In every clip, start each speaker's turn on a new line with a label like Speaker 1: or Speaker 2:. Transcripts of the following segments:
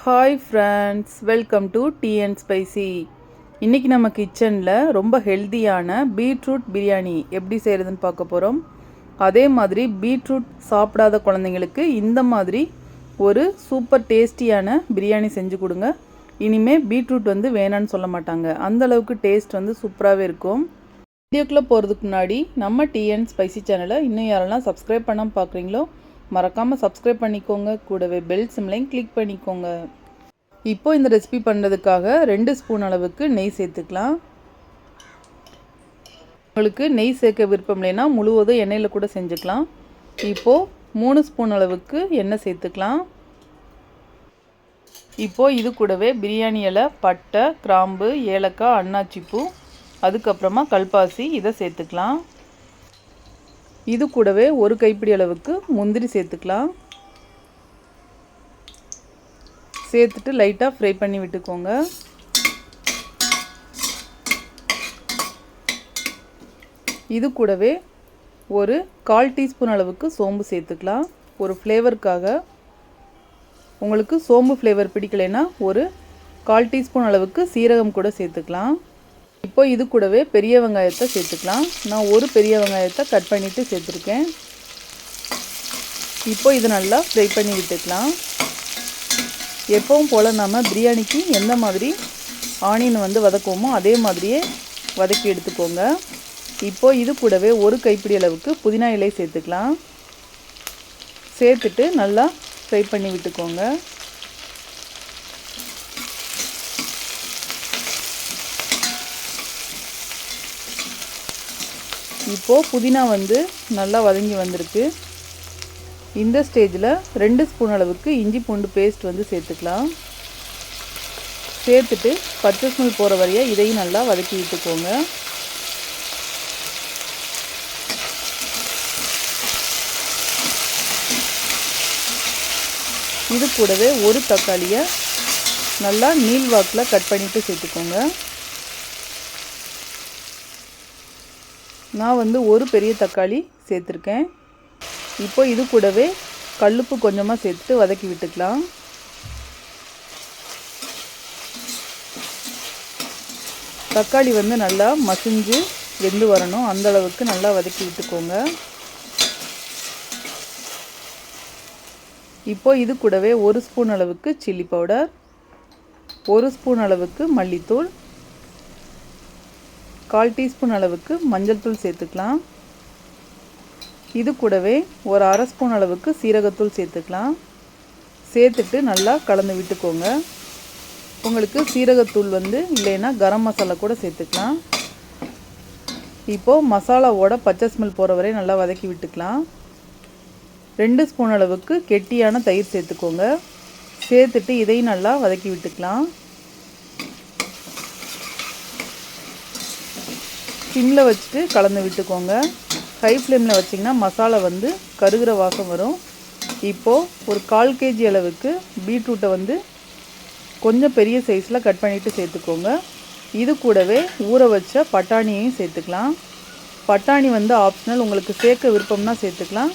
Speaker 1: Hi friends welcome to tea and spicy இன்றைக்கி நம்ம கிச்சனில் ரொம்ப ஹெல்த்தியான பீட்ரூட் பிரியாணி எப்படி செய்கிறதுன்னு பார்க்க போகிறோம் அதே மாதிரி பீட்ரூட் சாப்பிடாத குழந்தைங்களுக்கு இந்த மாதிரி ஒரு சூப்பர் டேஸ்டியான பிரியாணி செஞ்சு கொடுங்க. இனிமேல் பீட்ரூட் வந்து வேணான்னு சொல்ல மாட்டாங்க. அந்த அளவுக்கு டேஸ்ட் வந்து சூப்பராகவே இருக்கும். வீடியோக்குள்ளே போகிறதுக்கு முன்னாடி நம்ம டீ அண்ட் ஸ்பைசி சேனலை இன்னும் யாரெல்லாம் சப்ஸ்கிரைப் பண்ணாமல் பார்க்குறீங்களோ மறக்காமல் சப்ஸ்கிரைப் பண்ணிக்கோங்க. கூடவே பெல் சிம்லையும் கிளிக் பண்ணிக்கோங்க. இப்போ இந்த ரெசிபி பண்ணுறதுக்காக ரெண்டு ஸ்பூன் அளவுக்கு நெய் சேர்த்துக்கலாம். உங்களுக்கு நெய் சேர்க்க விருப்பம் இல்லைன்னா முழுவதும் எண்ணெயில் கூட செஞ்சுக்கலாம். இப்போது மூணு ஸ்பூன் அளவுக்கு எண்ணெய் சேர்த்துக்கலாம். இப்போது இது கூடவே பிரியாணி இலை பட்டை கிராம்பு ஏலக்காய் அன்னாச்சிப்பூ அதுக்கப்புறமா கல்பாசி இதை சேர்த்துக்கலாம். இது கூடவே ஒரு கைப்பிடி அளவுக்கு முந்திரி சேர்த்துக்கலாம். சேர்த்துட்டு லைட்டாக ஃப்ரை பண்ணி விட்டுக்கோங்க. இது கூடவே ஒரு கால் டீஸ்பூன் அளவுக்கு சோம்பு சேர்த்துக்கலாம். ஒரு ஃப்ளேவருக்காக உங்களுக்கு சோம்பு ஃப்ளேவர் பிடிக்கலைன்னா ஒரு கால் டீஸ்பூன் அளவுக்கு சீரகம் கூட சேர்த்துக்கலாம். இப்போ இது கூடவே பெரிய வெங்காயத்தை சேர்த்துக்கலாம். நான் ஒரு பெரிய வெங்காயத்தை கட் பண்ணிவிட்டு சேர்த்துருக்கேன். இப்போ இது நல்லா ஃப்ரை பண்ணி விட்டுக்கலாம். எப்பவும் போல் நம்ம பிரியாணிக்கு எந்த மாதிரி ஆனியன் வந்து வதக்குவோமோ அதே மாதிரியே வதக்கி எடுத்துக்கோங்க. இப்போ இது கூடவே ஒரு கைப்பிடி அளவுக்கு புதினா இலை சேர்த்துக்கலாம். சேர்த்துட்டு நல்லா ஃப்ரை பண்ணி விட்டுக்கோங்க. இப்போது புதினா வந்து நல்லா வதங்கி வந்திருக்கு. இந்த ஸ்டேஜில் ரெண்டு ஸ்பூன் அளவுக்கு இஞ்சி பூண்டு பேஸ்ட் வந்து சேர்த்துக்கலாம். சேர்த்துட்டு பச்சை ஸ்மெல் போகிற வரைய இதையும் நல்லா வதக்கி விட்டுக்கோங்க. இது கூடவே ஒரு தக்காளியை நல்லா நீள்வாக்கில் கட் பண்ணிவிட்டு சேர்த்துக்கோங்க. நான் வந்து ஒரு பெரிய தக்காளி சேர்த்துருக்கேன். இப்போ இது கூடவே கல்லுப்பு கொஞ்சமாக சேர்த்து வதக்கி விட்டுக்கலாம். தக்காளி வந்து நல்லா மசிஞ்சு வெந்து வரணும். அந்த அளவுக்கு நல்லா வதக்கி விட்டுக்கோங்க. இப்போ இது கூடவே ஒரு ஸ்பூன் அளவுக்கு சில்லி பவுடர் ஒரு ஸ்பூன் அளவுக்கு மல்லித்தூள் கால் டீஸ்பூன் அளவுக்கு மஞ்சள் தூள் சேர்த்துக்கலாம். இது கூடவே ஒரு அரை ஸ்பூன் அளவுக்கு சீரகத்தூள் சேர்த்துக்கலாம். சேர்த்துட்டு நல்லா கலந்து விட்டுக்கோங்க. உங்களுக்கு சீரகத்தூள் வந்து இல்லைன்னா கரம் மசாலா கூட சேர்த்துக்கலாம். இப்போது மசாலாவோட பச்சை ஸ்மெல் போகிற வரை நல்லா வதக்கி விட்டுக்கலாம். ரெண்டு ஸ்பூன் அளவுக்கு கெட்டியான தயிர் சேர்த்துக்கோங்க. சேர்த்துட்டு இதையும் நல்லா வதக்கி விட்டுக்கலாம். சிம்மில் வச்சுட்டு கலந்து விட்டுக்கோங்க. ஹை ஃப்ளேமில் வச்சிங்கன்னா மசாலா வந்து கருகிற வாசம் வரும். இப்போது ஒரு கால் கேஜி அளவுக்கு பீட்ரூட்டை வந்து கொஞ்சம் பெரிய சைஸில் கட் பண்ணிவிட்டு சேர்த்துக்கோங்க. இது கூடவே ஊற வச்ச பட்டாணியையும் சேர்த்துக்கலாம். பட்டாணி வந்து ஆப்ஷனல் உங்களுக்கு சேர்க்க விருப்பம்னா சேர்த்துக்கலாம்.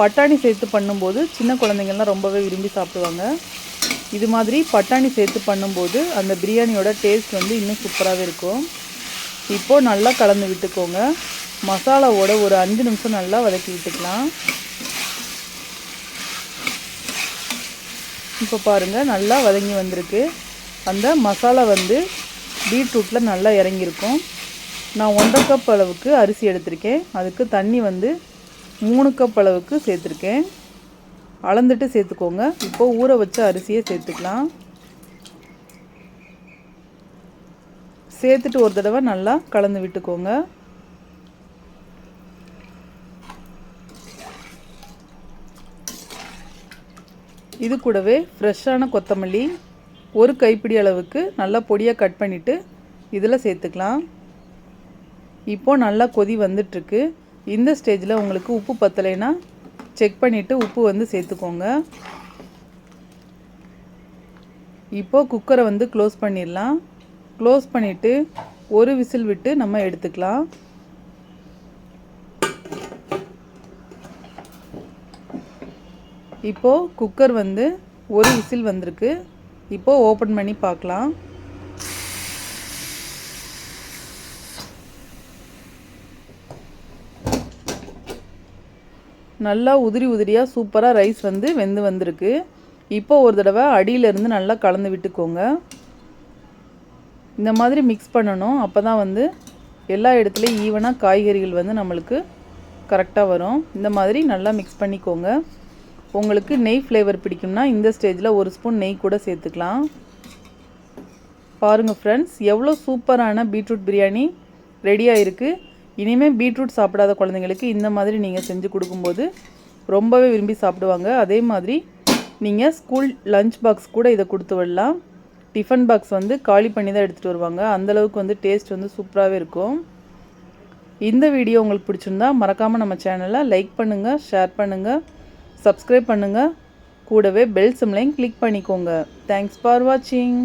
Speaker 1: பட்டாணி சேர்த்து பண்ணும்போது சின்ன குழந்தைங்கள்லாம் ரொம்பவே விரும்பி சாப்பிடுவாங்க. இது மாதிரி பட்டாணி சேர்த்து பண்ணும்போது அந்த பிரியாணியோட டேஸ்ட் வந்து இன்னும் சூப்பராகவே இருக்கும். இப்போது நல்லா கலந்து விட்டுக்கோங்க. மசாலாவோட ஒரு அஞ்சு நிமிஷம் நல்லா வதக்கி விட்டுக்கலாம். இப்போ பாருங்கள் நல்லா வதங்கி வந்திருக்கு. அந்த மசாலா வந்து பீட்ரூட்டில் நல்லா இறங்கியிருக்கும். நான் ஒன்றரை கப் அளவுக்கு அரிசி எடுத்திருக்கேன். அதுக்கு தண்ணி வந்து மூணு கப் அளவுக்கு சேர்த்துருக்கேன். அளந்துட்டு சேர்த்துக்கோங்க. இப்போது ஊற வச்ச அரிசியை சேர்த்துக்கலாம். சேர்த்துட்டு ஒரு தடவை நல்லா கலந்து விட்டுக்கோங்க. இது கூடவே ஃப்ரெஷ்ஷான கொத்தமல்லி ஒரு கைப்பிடி அளவுக்கு நல்லா பொடியாக கட் பண்ணிவிட்டு இதில் சேர்த்துக்கலாம். இப்போது நல்லா கொதி வந்துட்டுருக்கு. இந்த ஸ்டேஜில் உங்களுக்கு உப்பு பத்தலைன்னா செக் பண்ணிவிட்டு உப்பு வந்து சேர்த்துக்கோங்க. இப்போது குக்கரை வந்து க்ளோஸ் பண்ணிடலாம். க்ளோஸ் பண்ணிவிட்டு ஒரு விசில் விட்டு நம்ம எடுத்துக்கலாம். இப்போது குக்கர் வந்து ஒரு விசில் வந்திருக்கு. இப்போது ஓப்பன் பண்ணி பார்க்கலாம். நல்லா உதிரி உதிரியாக சூப்பராக ரைஸ் வந்து வெந்து வந்திருக்கு. இப்போ ஒரு தடவை அடியிலேருந்து நல்லா கலந்து விட்டுக்கோங்க. இந்த மாதிரி மிக்ஸ் பண்ணணும். அப்போ தான் வந்து எல்லா இடத்துலையும் ஈவனாக காய்கறிகள் வந்து நம்மளுக்கு கரெக்டாக வரும். இந்த மாதிரி நல்லா மிக்ஸ் பண்ணிக்கோங்க. உங்களுக்கு நெய் ஃப்ளேவர் பிடிக்கும்னா இந்த ஸ்டேஜில் ஒரு ஸ்பூன் நெய் கூட சேர்த்துக்கலாம். பாருங்கள் ஃப்ரெண்ட்ஸ் எவ்வளோ சூப்பரான பீட்ரூட் பிரியாணி ரெடியாக இருக்குது இனிமேல் பீட்ரூட் சாப்பிடாத குழந்தைங்களுக்கு இந்த மாதிரி நீங்கள் செஞ்சு கொடுக்கும்போது ரொம்பவே விரும்பி சாப்பிடுவாங்க. அதே மாதிரி நீங்கள் ஸ்கூல் லஞ்ச் பாக்ஸ் கூட இதை கொடுத்து விடலாம். டிஃபன் பாக்ஸ் வந்து காலி பண்ணி தான் எடுத்துகிட்டு வருவாங்க. அந்தளவுக்கு வந்து டேஸ்ட் வந்து சூப்பராகவே இருக்கும். இந்த வீடியோ உங்களுக்கு பிடிச்சிருந்தா மறக்காமல் நம்ம சேனலை லைக் பண்ணுங்கள் ஷேர் பண்ணுங்கள் சப்ஸ்கிரைப் பண்ணுங்கள் கூடவே பெல் சிம்லையும் கிளிக் பண்ணிக்கோங்க. தேங்க்ஸ் ஃபார் வாட்சிங்